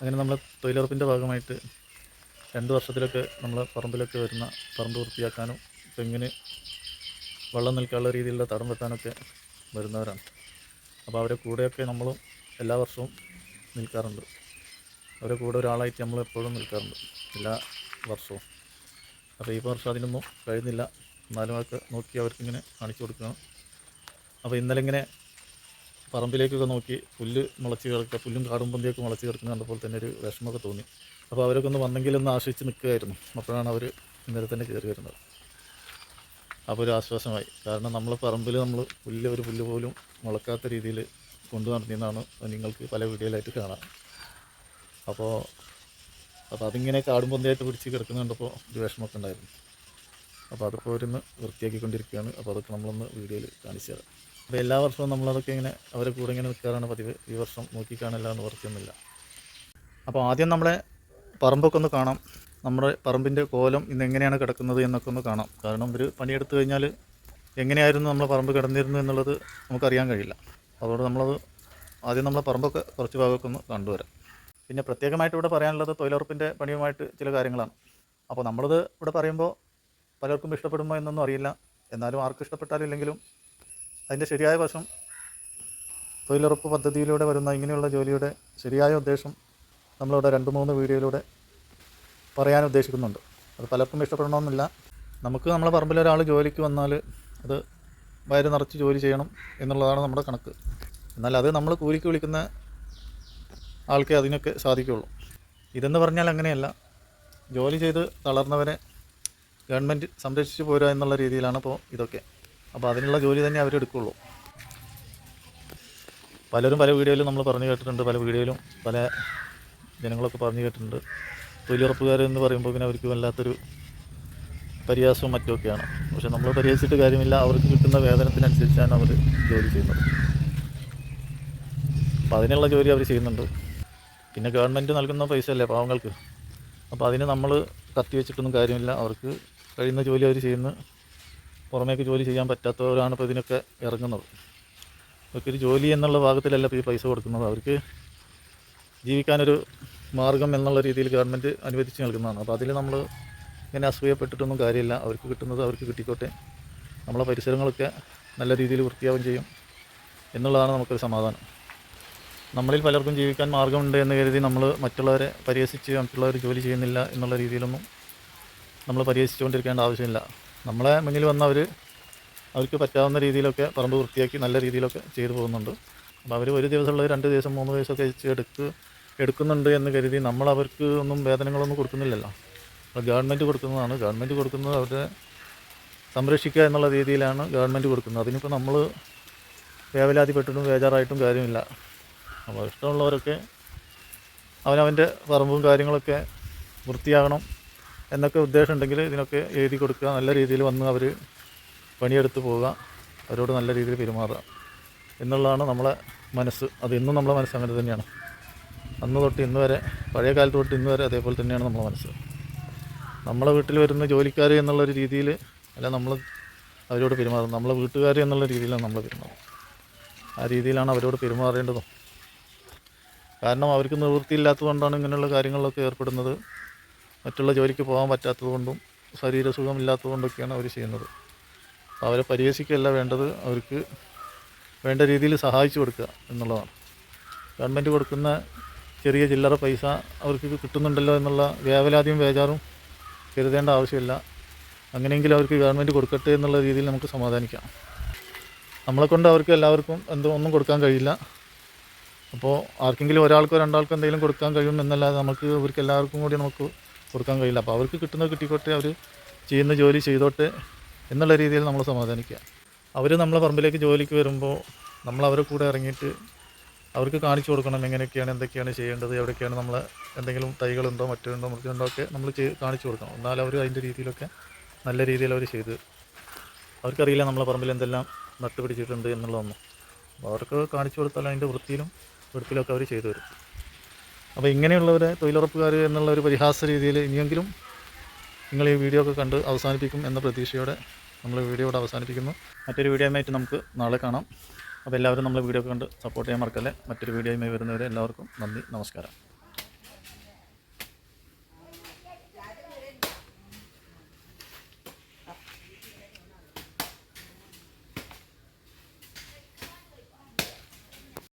അങ്ങനെ നമ്മൾ തൊഴിലുറപ്പിന്റെ ഭാഗമായിട്ട് രണ്ട് വർഷത്തിലൊക്കെ നമ്മൾ പറമ്പിലൊക്കെ വരുന്ന പറമ്പ് വൃത്തിയാക്കാനും തെങ്ങിന് വെള്ളം നിൽക്കാനുള്ള രീതിയിലുള്ള തടം വെട്ടാനൊക്കെ വരുന്നവരാണ്. അപ്പോൾ അവരെ കൂടെയൊക്കെ നമ്മളും എല്ലാ വർഷവും നിൽക്കാറുണ്ട്. അവരെ കൂടെ ഒരാളായിട്ട് നമ്മൾ എപ്പോഴും നിൽക്കാറുണ്ട് എല്ലാ വർഷവും. അപ്പോൾ ഈ വർഷം അതിനൊന്നും കഴിയുന്നില്ല എന്നാലും ഒക്കെ നോക്കി അവർക്കിങ്ങനെ കാണിച്ചു കൊടുക്കണം. അപ്പോൾ ഇന്നലെ ഇങ്ങനെ പറമ്പിലേക്കൊക്കെ നോക്കി പുല്ല് മുളച്ച് കിടക്കുക പുല്ലും കാടും പന്തിയൊക്കെ മുളച്ച് കിടക്കുന്ന കണ്ടപ്പോൾ തന്നെ ഒരു വിഷമമൊക്കെ തോന്നി. അപ്പോൾ അവരൊക്കെ ഒന്ന് വന്നെങ്കിലൊന്ന് ആശ്രയിച്ച് നിൽക്കുകയായിരുന്നു അപ്പോഴാണ് അവർ ഇന്നലെ തന്നെ കയറി വരുന്നത്. അപ്പോൾ ഒരു ആശ്വാസമായി. കാരണം നമ്മൾ പറമ്പിൽ നമ്മൾ പുല്ല് ഒരു പുല്ല് പോലും മുളക്കാത്ത രീതിയിൽ കൊണ്ടു നടന്നിന്നാണ് നിങ്ങൾക്ക് പല വീഡിയോയിലായിട്ട് കാണാം അപ്പോൾ അപ്പോൾ അതിങ്ങനെ കാടും പന്തിയായിട്ട് പിടിച്ച് കിടക്കുന്ന കണ്ടപ്പോൾ ഒരു വിഷമമൊക്കെ ഉണ്ടായിരുന്നു. അപ്പോൾ അതിപ്പോൾ ഒരുന്ന് വൃത്തിയാക്കിക്കൊണ്ടിരിക്കുകയാണ്. അപ്പോൾ അതൊക്കെ നമ്മളൊന്ന് വീഡിയോയിൽ കാണിച്ചു തരാം. അപ്പോൾ എല്ലാ വർഷവും നമ്മളതൊക്കെ ഇങ്ങനെ അവരെ കൂടെ ഇങ്ങനെ നിൽക്കാറാണ് പതിവ്. ഈ വർഷം നോക്കി കാണില്ല എന്ന് കുറച്ചൊന്നുമില്ല അപ്പോൾ ആദ്യം നമ്മളെ പറമ്പൊക്കെ ഒന്ന് കാണാം. നമ്മുടെ പറമ്പിന്റെ കോലം ഇന്ന് എങ്ങനെയാണ് കിടക്കുന്നത് എന്നൊക്കെ ഒന്ന് കാണാം. കാരണം ഒരു പണിയെടുത്തു കഴിഞ്ഞാൽ എങ്ങനെയായിരുന്നു നമ്മൾ പറമ്പ് കിടന്നിരുന്നു എന്നുള്ളത് നമുക്കറിയാൻ കഴിയില്ല. അതുകൊണ്ട് നമ്മളത് ആദ്യം നമ്മളെ പറമ്പൊക്കെ കുറച്ച് ഭാഗമൊക്കെ ഒന്ന് കണ്ടുവരാം. പിന്നെ പ്രത്യേകമായിട്ട് ഇവിടെ പറയാനുള്ളത് തൊഴിലുറപ്പിന്റെ പണിയുമായിട്ട് ചില കാര്യങ്ങളാണ്. അപ്പോൾ നമ്മളിത് ഇവിടെ പറയുമ്പോൾ പലർക്കും ഇഷ്ടപ്പെടുമോ എന്നൊന്നും അറിയില്ല. എന്നാലും ആർക്കും ഇഷ്ടപ്പെട്ടാലില്ലെങ്കിലും അതിന്റെ ശരിയായ വശം തൊഴിലുറപ്പ് പദ്ധതിയിലൂടെ വരുന്ന ഇങ്ങനെയുള്ള ജോലിയുടെ ശരിയായ ഉദ്ദേശം നമ്മളിവിടെ രണ്ട് മൂന്ന് വീഡിയോയിലൂടെ പറയാൻ ഉദ്ദേശിക്കുന്നുണ്ട്. അത് പലർക്കും ഇഷ്ടപ്പെടണമെന്നില്ല. നമുക്ക് നമ്മളെ പറമ്പിൽ ഒരാൾ ജോലിക്ക് വന്നാൽ അത് വയറ് നിറച്ച് ജോലി ചെയ്യണം എന്നുള്ളതാണ് നമ്മുടെ കണക്ക്. എന്നാൽ അത് നമ്മൾ കൂലിക്ക് വിളിക്കുന്ന ആൾക്കേ അതിനൊക്കെ സാധിക്കുകയുള്ളൂ ഇതെന്ന് പറഞ്ഞാൽ അങ്ങനെയല്ല. ജോലി ചെയ്ത് തളർന്നവരെ ഗവൺമെന്റ് സംരക്ഷിച്ച് പോരുക എന്നുള്ള രീതിയിലാണ് ഇപ്പോൾ ഇതൊക്കെ. അപ്പോൾ അതിനുള്ള ജോലി തന്നെ അവരെടുക്കുള്ളൂ പലരും പല വീഡിയോയിലും നമ്മൾ പറഞ്ഞു കേട്ടിട്ടുണ്ട് പല വീഡിയോയിലും പല ജനങ്ങളൊക്കെ പറഞ്ഞു കേട്ടിട്ടുണ്ട്. തൊഴിലുറപ്പുകാർ എന്ന് പറയുമ്പോൾ പിന്നെ അവർക്ക് വല്ലാത്തൊരു പരിഹാസവും മറ്റുമൊക്കെയാണ്. പക്ഷെ നമ്മൾ പരിഹസിച്ചിട്ട് കാര്യമില്ല അവർക്ക് കിട്ടുന്ന വേതനത്തിനനുസരിച്ചാണ് അവർ ജോലി ചെയ്യുന്നത്. അപ്പോൾ അതിനുള്ള ജോലി അവർ ചെയ്യുന്നുണ്ട്. പിന്നെ ഗവൺമെന്റ് നൽകുന്ന പൈസ അല്ലേ പാവങ്ങൾക്ക്? അപ്പോൾ അതിന് നമ്മൾ കത്തി വെച്ചിട്ടൊന്നും കാര്യമില്ല. അവർക്ക് കഴിയുന്ന ജോലി അവർ ചെയ്യുന്നു പുറമേക്ക് ജോലി ചെയ്യാൻ പറ്റാത്തവരാണ് ഇപ്പോൾ ഇതിനൊക്കെ ഇറങ്ങുന്നത്. അവർക്കൊരു ജോലി എന്നുള്ള ഭാഗത്തിലല്ല ഇപ്പോൾ ഈ പൈസ കൊടുക്കുന്നത്. അവർക്ക് ജീവിക്കാനൊരു മാർഗം എന്നുള്ള രീതിയിൽ ഗവൺമെന്റ് അനുവദിച്ച് നൽകുന്നതാണ്. അപ്പോൾ അതിൽ നമ്മൾ ഇങ്ങനെ അസൂയപ്പെട്ടിട്ടൊന്നും കാര്യമില്ല. അവർക്ക് കിട്ടുന്നത് അവർക്ക് കിട്ടിക്കോട്ടെ. നമ്മളെ പരിസരങ്ങളൊക്കെ നല്ല രീതിയിൽ വൃത്തിയാവും ചെയ്യും എന്നുള്ളതാണ് നമുക്കൊരു സമാധാനം. നമ്മളിൽ പലർക്കും ജീവിക്കാൻ മാർഗമുണ്ട് എന്ന് കരുതി നമ്മൾ മറ്റുള്ളവരെ പരിഹസിച്ച് മറ്റുള്ളവർ ജോലി ചെയ്യുന്നില്ല എന്നുള്ള രീതിയിലൊന്നും നമ്മൾ പരിഹസിച്ചുകൊണ്ടിരിക്കേണ്ട ആവശ്യമില്ല. നമ്മളെ മുന്നിൽ വന്നവർ അവർക്ക് പറ്റാവുന്ന രീതിയിലൊക്കെ പറമ്പ് വൃത്തിയാക്കി നല്ല രീതിയിലൊക്കെ ചെയ്തു പോകുന്നുണ്ട്. അപ്പോൾ അവർ ഒരു ദിവസമുള്ളത് രണ്ട് ദിവസം മൂന്ന് ദിവസമൊക്കെ എടുക്ക് എടുക്കുന്നുണ്ട് എന്ന് കരുതി നമ്മൾ അവർക്ക് ഒന്നും വേതനങ്ങളൊന്നും കൊടുക്കുന്നില്ലല്ലോ. അപ്പോൾ ഗവൺമെന്റ് കൊടുക്കുന്നതാണ്. ഗവൺമെന്റ് കൊടുക്കുന്നത് അവരെ സംരക്ഷിക്കുക എന്നുള്ള രീതിയിലാണ് ഗവൺമെന്റ് കൊടുക്കുന്നത്. അതിനിപ്പോൾ നമ്മൾ വേവലാതിപ്പെട്ടിട്ടും ബേജാറായിട്ടും കാര്യമില്ല. അപ്പോൾ ഇഷ്ടമുള്ളവരൊക്കെ അവനവന്റെ പറമ്പും കാര്യങ്ങളൊക്കെ വൃത്തിയാകണം. എന്നൊക്കെ ഉദ്ദേശം ഉണ്ടെങ്കിൽ ഇതിനൊക്കെ എഴുതി കൊടുക്കുക. നല്ല രീതിയിൽ വന്ന് അവർ പണിയെടുത്ത് പോവുക. അവരോട് നല്ല രീതിയിൽ പെരുമാറുക. എന്നുള്ളതാണ് നമ്മളെ മനസ്സ്. അത് ഇന്നും നമ്മളെ മനസ്സ് അങ്ങനെ തന്നെയാണ്. അന്ന് തൊട്ട് ഇന്ന് വരെ പഴയ കാലത്ത് തൊട്ട് ഇന്ന് വരെ അതേപോലെ തന്നെയാണ് നമ്മളെ മനസ്സ്. നമ്മളെ വീട്ടിൽ വരുന്ന ജോലിക്കാർ എന്നുള്ളൊരു രീതിയിൽ അല്ല നമ്മൾ അവരോട് പെരുമാറുന്നത്. നമ്മളെ വീട്ടുകാർ എന്നുള്ള രീതിയിലാണ് നമ്മൾ പെരുമാറുന്നത്. ആ രീതിയിലാണ് അവരോട് പെരുമാറേണ്ടതും. കാരണം അവർക്ക് നിവൃത്തിയില്ലാത്തതുകൊണ്ടാണ് ഇങ്ങനെയുള്ള കാര്യങ്ങളിലൊക്കെ ഏർപ്പെടുന്നത്. മറ്റുള്ള ജോലിക്ക് പോകാൻ പറ്റാത്തതുകൊണ്ടും ശരീരസുഖമില്ലാത്തതുകൊണ്ടൊക്കെയാണ് അവർ ചെയ്യുന്നത്. അവരെ പരിഹസിക്കുകയല്ല വേണ്ടത് അവർക്ക് വേണ്ട രീതിയിൽ സഹായിച്ചു കൊടുക്കുക എന്നുള്ളതാണ്. ഗവൺമെന്റ് കൊടുക്കുന്ന ചെറിയ ചില്ലറ പൈസ അവർക്ക് കിട്ടുന്നുണ്ടല്ലോ എന്നുള്ള വേവലാതിയും വേജാറും കരുതേണ്ട ആവശ്യമില്ല. അങ്ങനെയെങ്കിലും അവർക്ക് ഗവൺമെന്റ് കൊടുക്കട്ടെ എന്നുള്ള രീതിയിൽ നമുക്ക് സമാധാനിക്കാം. നമ്മളെ കൊണ്ട് അവർക്ക് എല്ലാവർക്കും എന്തോ ഒന്നും കൊടുക്കാൻ കഴിയില്ല. അപ്പോൾ ആർക്കെങ്കിലും ഒരാൾക്കോ രണ്ടാൾക്കോ എന്തെങ്കിലും കൊടുക്കാൻ കഴിയും എന്നല്ലാതെ നമുക്ക് ഇവർക്ക് എല്ലാവർക്കും കൂടി നമുക്ക് കൊടുക്കാൻ കഴിയില്ല. അപ്പോൾ അവർക്ക് കിട്ടുന്നത് കിട്ടിക്കോട്ടെ അവർ ചെയ്യുന്ന ജോലി ചെയ്തോട്ടെ എന്നുള്ള രീതിയിൽ നമ്മൾ സമാധാനിക്കുക. അവർ നമ്മളെ പറമ്പിലേക്ക് ജോലിക്ക് വരുമ്പോൾ നമ്മൾ അവരെ കൂടെ ഇറങ്ങിയിട്ട് അവർക്ക് കാണിച്ചു കൊടുക്കണം എങ്ങനെയൊക്കെയാണ് എന്തൊക്കെയാണ് ചെയ്യേണ്ടത് എവിടെയൊക്കെയാണ് നമ്മൾ എന്തെങ്കിലും തൈകളുണ്ടോ മറ്റുണ്ടോ മൃഗമുണ്ടോ ഒക്കെ നമ്മൾ കാണിച്ചു കൊടുക്കണം. എന്നാൽ അവർ അതിന്റെ രീതിയിലൊക്കെ നല്ല രീതിയിൽ അവർ ചെയ്ത് അവർക്കറിയില്ല നമ്മളെ പറമ്പിൽ എന്തെല്ലാം നട്ടുപിടിച്ചിട്ടുണ്ട് എന്നുള്ളതൊന്നും. അവർക്ക് കാണിച്ചു കൊടുത്താൽ അതിന്റെ വൃത്തിയിലും വെടുപ്പിലൊക്കെ അവർ ചെയ്തു തരും. അപ്പോൾ ഇങ്ങനെയുള്ളവരെ തൊഴിലുറപ്പുകാർ എന്നുള്ള ഒരു പരിഹാസ രീതിയിൽ ഇനിയെങ്കിലും നിങ്ങൾ ഈ വീഡിയോ ഒക്കെ കണ്ട് അവസാനിപ്പിക്കും എന്ന പ്രതീക്ഷയോടെ നമ്മൾ വീഡിയോ ഇവിടെ അവസാനിപ്പിക്കുന്നു. മറ്റൊരു വീഡിയോയുമായിട്ട് നമുക്ക് നാളെ കാണാം. അപ്പോൾ എല്ലാവരും നമ്മൾ വീഡിയോ ഒക്കെ കണ്ട് സപ്പോർട്ട് ചെയ്യാൻ മറക്കല്ലേ. മറ്റൊരു വീഡിയോയുമായി വരുന്നവരെ എല്ലാവർക്കും നന്ദി നമസ്കാരം.